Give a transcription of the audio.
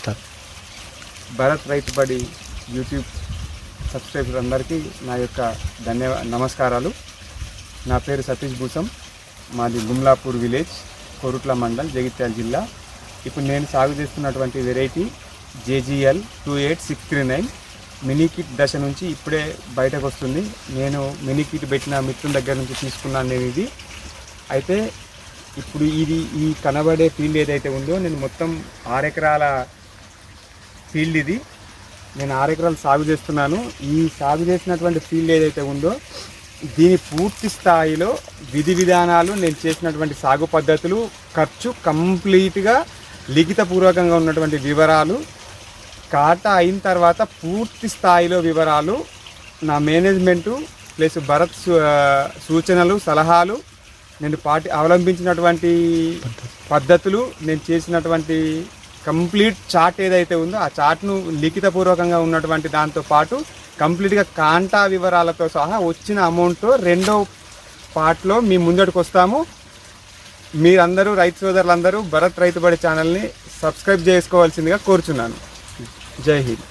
Start Bharat రైతు బడి YouTube subscriber అందరికీ నా యొక్క ధన్యవా నమస్కారాలు. నా పేరు సతీష్ భూసం మాది గుమ్లాపూర్ విలేజ్ కొరుట్ల మండల్ జగిత్యాల జిల్లా. ఇప్పుడు నేను సాగు చేస్తున్నటువంటి variety JGL two eight six three nine. Mini kit దశ నుంచి ఇప్పుడే బయటకు వస్తుంది. నేను మినీ కిట్ పెట్టిన మిత్రుల దగ్గర నుంచి తీసుకున్నాను నేను ఇది. అయితే ఇప్పుడు ఇది ఈ కనబడే ఫీల్డ్ ఏదైతే ఉందో నేను మొత్తం ఆరెకరాల ఫీల్డ్ ఇది. నేను ఆరు ఎకరాలు సాగు చేస్తున్నాను. ఈ సాగు చేసినటువంటి ఫీల్డ్ ఏదైతే ఉందో దీని పూర్తి స్థాయిలో విధి విధానాలు నేను చేసినటువంటి సాగు పద్ధతులు ఖర్చు కంప్లీట్గా లిఖితపూర్వకంగా ఉన్నటువంటి వివరాలు కాటా అయిన తర్వాత పూర్తి స్థాయిలో వివరాలు నా మేనేజ్మెంటు ప్లస్ భరత్ సూచనలు సలహాలు నేను పాటి అవలంబించినటువంటి పద్ధతులు నేను చేసినటువంటి కంప్లీట్ చార్ట్ ఏదైతే ఉందో ఆ చార్ట్ను లిఖితపూర్వకంగా ఉన్నటువంటి దాంతో పాటు కంప్లీట్గా కాంటా వివరాలతో సహా వచ్చిన అమౌంట్ రెండో పార్ట్లో మీ ముందటికి వస్తాము. మీరందరూ రైతు సోదరులందరూ భరత్ రైతుబడి ఛానల్ని సబ్స్క్రైబ్ చేసుకోవాల్సిందిగా కోరుచున్నాను. జై హింద్.